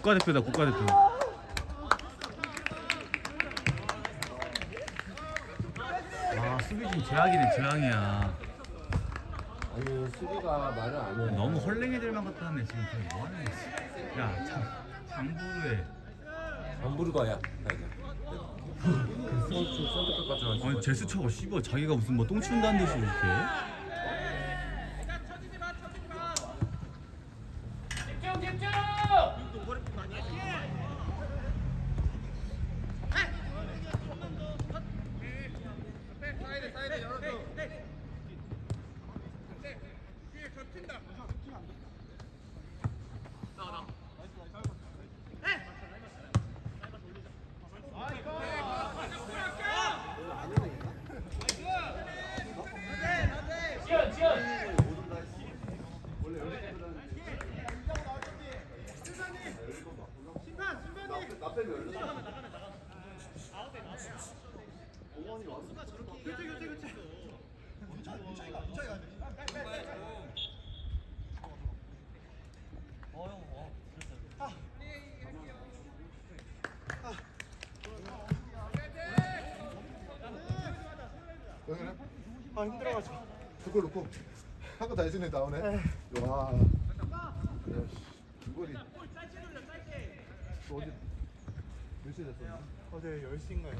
국가대표다 국가대표. 아 수비진 제약이네 제약이야. 아니 수비가 말을 안 해. 너무 헐랭이들만 같아 하네 지금. 저기 뭐하는 거지? 야 장, 장부르에. hamburger야. 선수 선택까지 아니 제스처가 씨발. 자기가 무슨 뭐 똥 치운다는 듯이 이렇게 여기는 아. 힘들어가지고. 두골 넣고. 한거 다 했으니 나오네. 와. 야, 씨, 두골이. 또 어제 몇 시에 잤었나? 어제 10시인가요?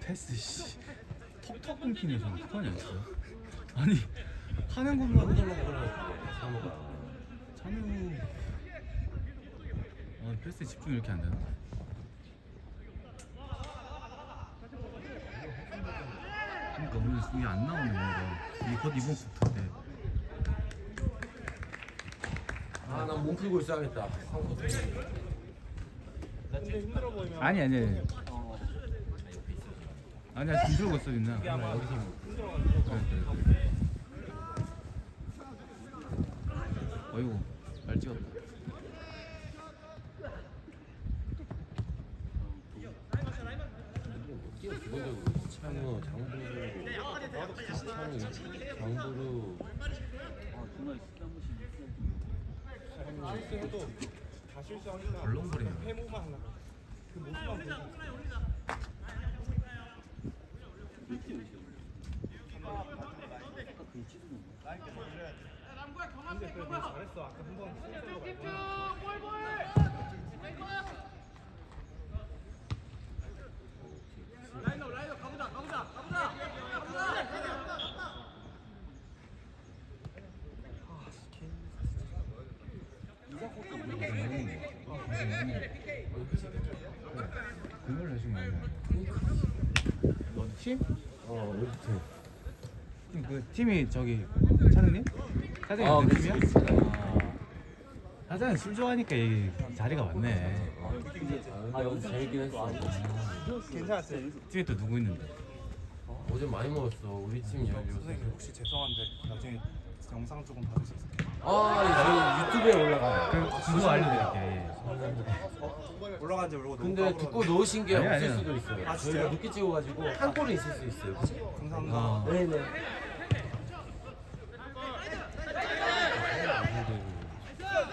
패스 씨 턱턱 끊기네 저거 어떡하냐 진짜. 아니 하는 것만 해달라고 그래 찬우. 아 패스 집중 이렇게 안 되나? 그러니까 오늘 이게 안 뭔가. 이게 곧 이번 쿼터인데 아난 몸 풀고 있어야겠다. 힘들어 보이면 아니 아니 아니야 지금 들고 있어 그래. 어이구 잘 찍었다 기본적으로 창우, 장부루. 실수해도 다 실수하니까 벌렁거리네. 회무만 하려고 그 모습만 보고 잘했어 아까 한번 실수로 말고 그걸 해주면 너 팀? 어, 우리 팀. 팀, 그 팀이 저기 차장님? 아, 그 그치? 그치. 아, 차장님 술 좋아하니까 이 자리가 많네 아, 여기 재밌긴 했어. 괜찮았지? 팀에 또 누구 있는데? 어제 많이 먹었어. 우리 팀 선생님 열렸어. 혹시 죄송한데 나중에 영상 조금 받을 수 있을까요? 아, 저희 유튜브에 올라가요. 그 주소 알려드릴게 올라간 지 모르고 너무 근데 까불어서. 듣고 놓으신 게 아니야, 없을 아니야. 수도 있어요. 아, 진짜요? 저희가 늦게 찍어가지고 한 골은 있을 수 있어요. 감사합니다 어. 네네.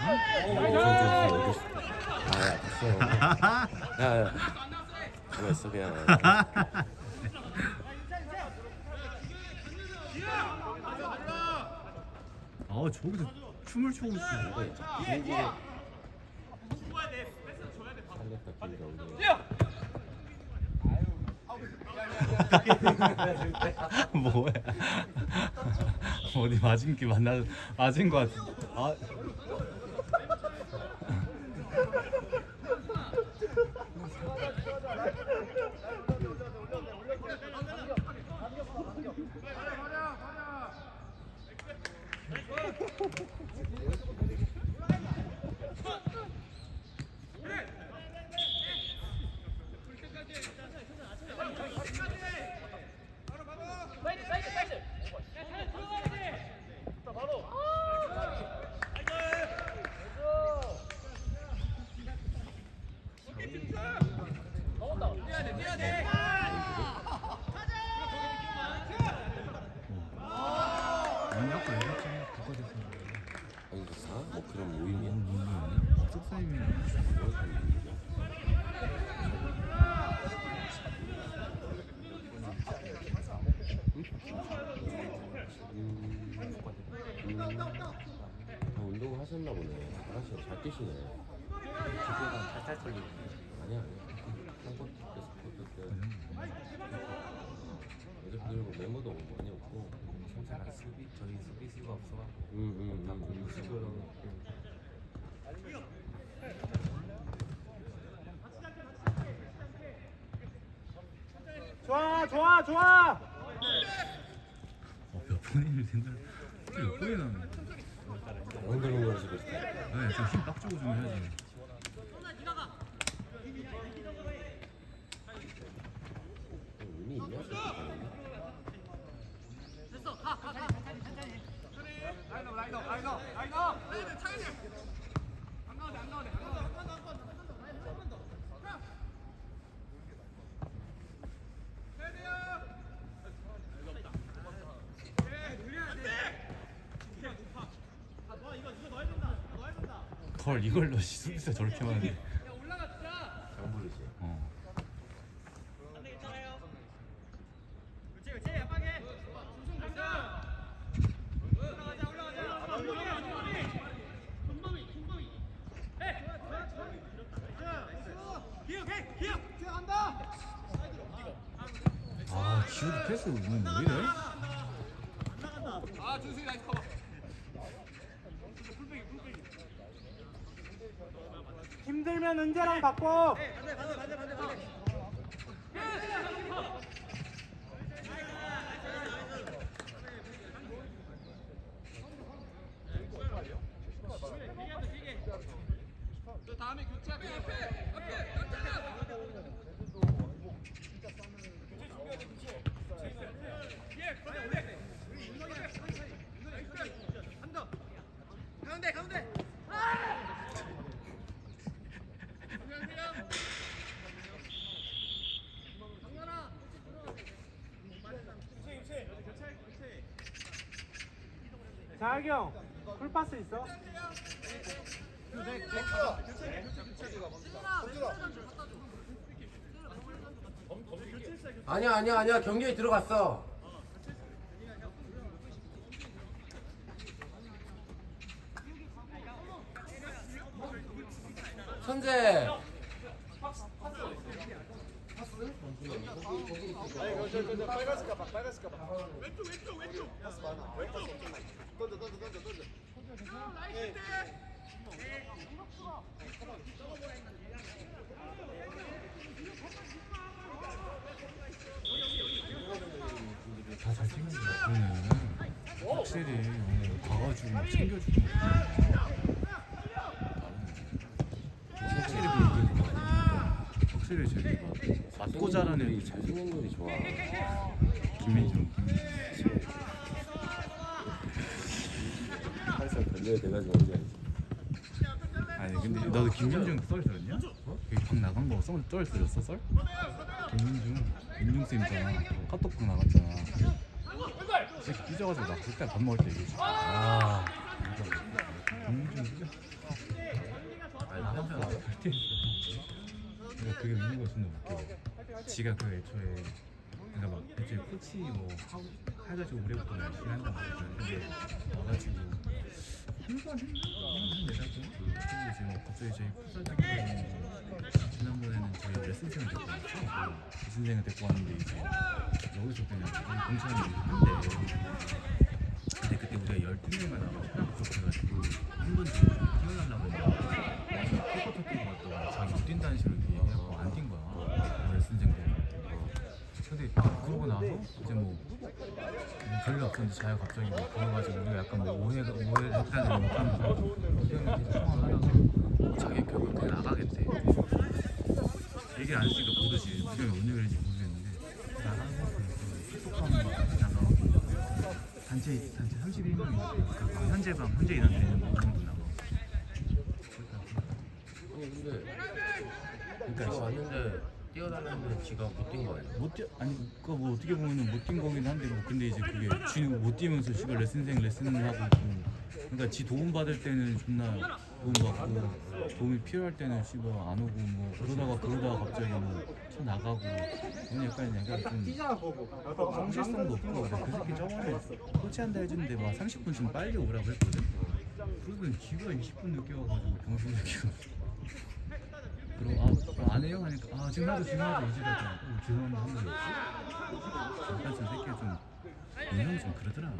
아야 됐어. 야야. 뭐했어 그냥. 아 저기서 춤을 추고 있어. 뭐야 어디 맞은 게 만나 맞은 거 같은 아 뛰어야 돼, 뛰어야 돼. 속사임이야. 아, 운동 하셨나 보네. 아저씨 잘 뛰시네. 두께가 탈탈 털리네. 아니야, 아니야. 한번 뛰었어, 어제 들고 메모도 많이 없고 형사랑 수비 저희 수비수가 없어갖고 다 공부 시켜놓고 좋아 좋아 좋아. 어, 몇 번이 된다. 몇 번이 나는 거야? 엉덩이 연습을 했어. 아니, 좀힘 빡주고 좀 해야지. 의미 있냐? 저렇게 가는 게? 걸이 걸로 수비수 저렇게 많은데. 장부리지. 어. 아, 기우도 패스 오늘 왜 이래? 힘들면 은재랑 바꿔. 자기 형, 풀파스 있어? 아니야 아니야 아니야 경기에 들어갔어. 천재. 빨간색 가방 빨간색 가방 왼쪽 왼쪽 왼쪽 파스 많아 왼쪽 던져 던져 던져 던져 다잘 챙겨줘. 그러면은 확실히 어, 가가지고 막 챙겨주고. 확실히 그 확실히 막 맞고 자라는 애들이 잘생긴 놈이 좋아. 김민중. 항상 걸려야 돼가지고 언제 알지? 아니 근데 나도 김민중 썰 들었냐? 어? 여기 방 나간 거 썰 썰 들었어 썰? 김민중 민중 쌤 있잖아 카톡 방 나갔잖아. 이 새끼 삐져가지고 나 그때 밥 먹을 때 얘기했어. 아 김민중 삐져. 아니 항상 그때 그게 있는 거 존나 웃겨. 지가 그 애초에 그러니까 막 애초에 코치 뭐 해가지고 올해부터 열심히 한단 말이야. 근데 와가지고 한번 했나? 한 네달 동안? 근데 뭐 갑자기 저희 풋살 때문에 지난번에는 저희 레슨생을 데리고 왔어 레슨생을 데리고 왔는데 이제 여기서 그냥 공차는 한대 근데 그때 우리가 12명만 나가고 하나 부족해가지고 한번쯤 뛰어달라고 했는데 와서 코커터 뛰고 왔다가 자기 못 뛴다는 식으로 이렇게 얘기하고 안 뛴 거야 그 레슨생들 근데 그러고 나서 이제 뭐, 뭐 별일 없었는데 자기가 갑자기 뭐 그래가지고 우리가 약간 뭐 오해가 오해를 했다는 뭐 하면서 형이 계속 통화하다가 자기 결국 그냥 나가겠대. 얘기를 안 했으니까 모르지. 무슨 뭔 얘기인지 모르겠는데. 나가고 단체 단체 31명이 그 현재 방 현재 인원들이 뭐 정도 나가 아니 근데 지가 왔는데 뛰어달라는데 지가 못 뛴거 아니야? 못 뛰, 아니 그거 뭐 어떻게 보면은 못뛴 거긴 한데 뭐 근데 이제 그게 지는 못 뛰면서 지가 레슨생 레슨을 하고 있고 그러니까 지 도움 받을 때는 존나 도움 받고 도움이 필요할 때는 씨발 안 오고 뭐 그러다가 그러다가 갑자기 뭐쳐 나가고 그건 약간 약간 좀 성실성도 없고 그 새끼 저번에 코치한다 해주는데 막 30분 좀 빨리 오라고 했거든 그러면 지가 20분 늦게 와가지고 병신 새끼가 그리고 아, 안 해요? 하니까 아 지금 하죠 지금 하죠. 이제 하죠 어, 죄송합니다 한 거지. 약간 저 새끼가 좀 인형이 좀 그러더라 아,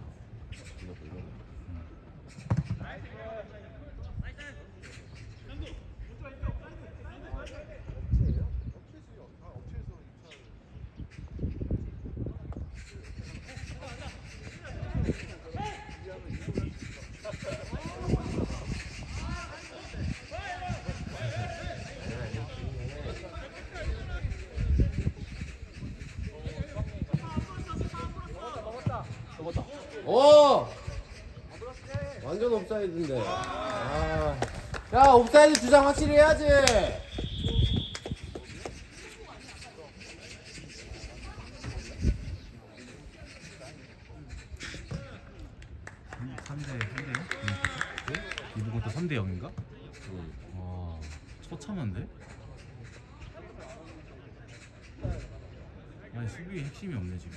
옵사이드인데. 아. 야, 옵사이드 주장 확실히 해야지. 3대 3대요? 이부 것도 3대 0인가? 응. 와 처참한데? 아니 수비에 핵심이 없네 지금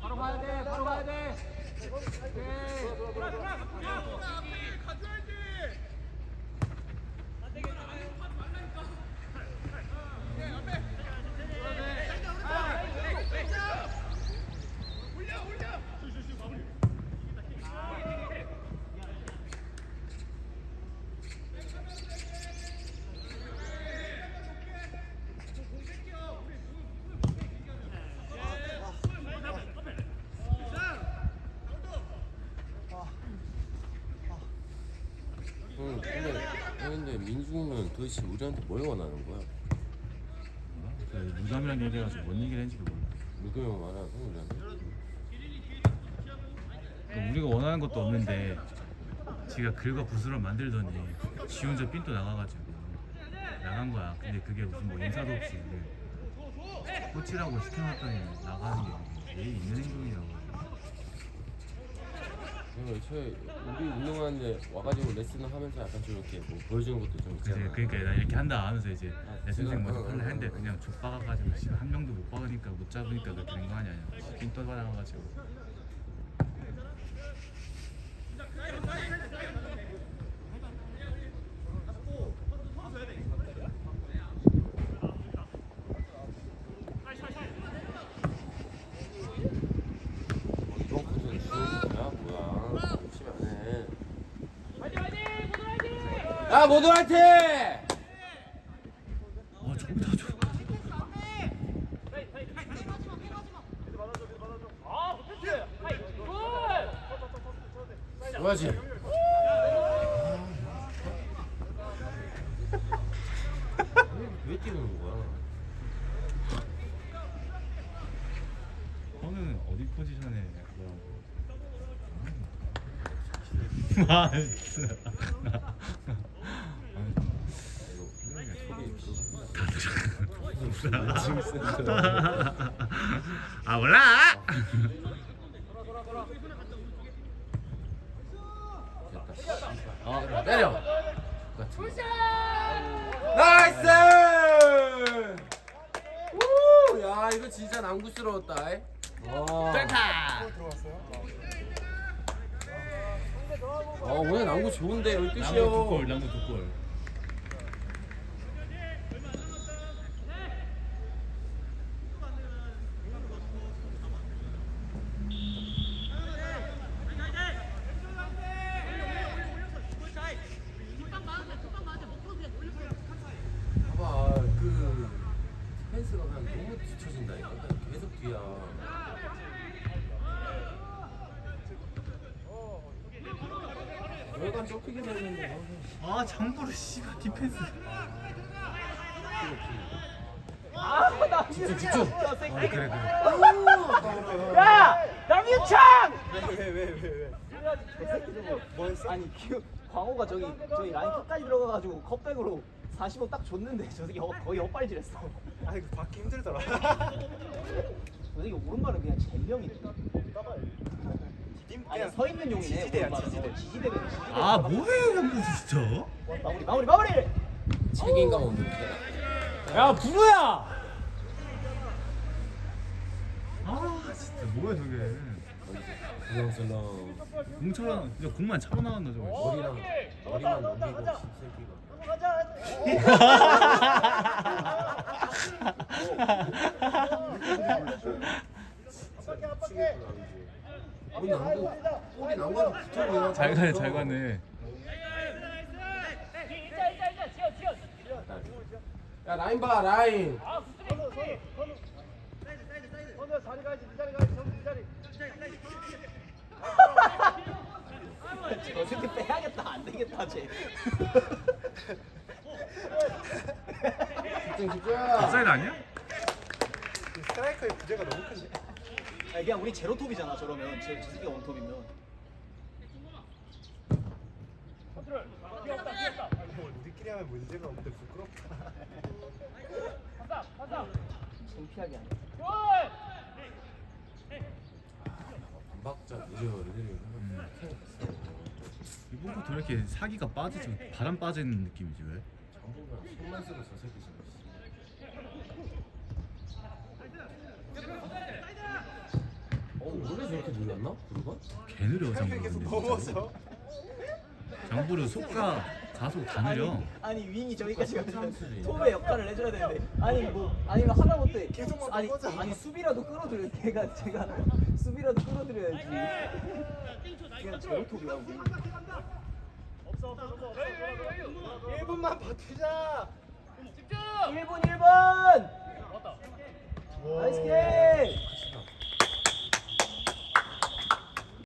바로 가야 돼. 바로 가야 돼. 응, 근데, 근데 민중은 도대체 우리한테 뭘 원하는 거야? 그 무담이랑 얘기해가지고 뭔 얘기를 했는지도 몰라 누구 형 말하는 우리한테? 그러니까 우리가 원하는 것도 없는데 지가 긁어 부스러 만들더니 지 혼자 삔또 나가가지고 나간 거야 근데 그게 무슨 뭐 인사도 없이 이게 코치라고 시켜놨더니 나가는 게 예의 있는 행동이라고 그냥 애초에 우리 운동하는데 와가지고 레슨을 하면서 약간 좀 이렇게 뭐 보여주는 것도 좀 그치, 있잖아. 그러니까 나 이렇게 한다 하면서 이제 내 선생 먼저 팔라 어, 했는데 어. 그냥 족박아가지고 씨한 명도 못 박으니까 못 잡으니까 그렇게 된 거 아니야 삔또 받아가지고 이번 코트는 주는 거야? 뭐야? 열심히 안 해. 야, 모두 화이팅! 와 저기다 줘 좋아지. 왜 뛰는 거야? 형은 어디 포지션에 뭐라고 아 진짜 그거 아 몰라. 어 때려. 같은 거. 나이스! 우! 야 이거 진짜 남구스러웠다. 와. 들어왔어요? 어 오늘 남구 좋은데 나무 12시요. 두골 나무 두골 봐봐 그 스펜스가 그냥 너무 뒤쳐진다니까 그냥 계속 뒤야. 여기가 좁히게 되는데. 아 장보르 씨발 디펜스 집중 집중. 아 그래 그래 야! 남유창! 왜왜왜 왜? 뭐 했어? 아니 기 광호가 저기 저기 라인 끝까지 들어가가지고 컵백으로 45 딱 줬는데 저 새끼 어- 거의 엇발질했어. 아 이거 받기 힘들더라. 저 새끼 오른발은 그냥 잼병이네. 아니 그냥 서 있는 용이네. 지지대야. 지지대. 지지대. 아 뭐해 근데 진짜 마무리 마무리 마무리. 책임감 없는 개. 야 부르야 아 진짜 뭐야 저게 불렁슬렁 공처럼 진짜 공만 차고 나간다 저거 머리랑 머리만 넘기고 씹새끼가. 머리 남고 머리 남고 붙어 잘 가네 잘 가네 야 라인 봐 라인. 저 새끼 빼야겠다. 안 되겠다 쟤. 집중 집중. 사이드 아니야? 이 스트라이커의 부재가 너무 큰데. 아, 그냥 우리 제로톱이잖아 저러면. 저, 저 새끼가 원톱이면. 우리끼리 하면 문제가 없는데 부끄럽다. 창피하게 하네. 박자 느려 애들이 이번 거도 이렇게 사기가 빠지지 바람 빠지는 느낌이지 왜? 장보면 손만 쓰고 저 새끼 지금. 어 저렇게 느렸나? 부르가? 개 느려 계속 근데 넘어서. 장부르 속과 자속 다 느려 아니 윙이 저기까지 가면. 톱의 역할을 해줘야 되는데 아니 뭐 아니면 하다못해 계속 막 아니 넘어져. 아니 수비라도 끌어들여 걔가 제가 수비라도 끌어들여야지 그냥 제로톱이야 우리 1분만 버티자. 1분 1분 나이스 게임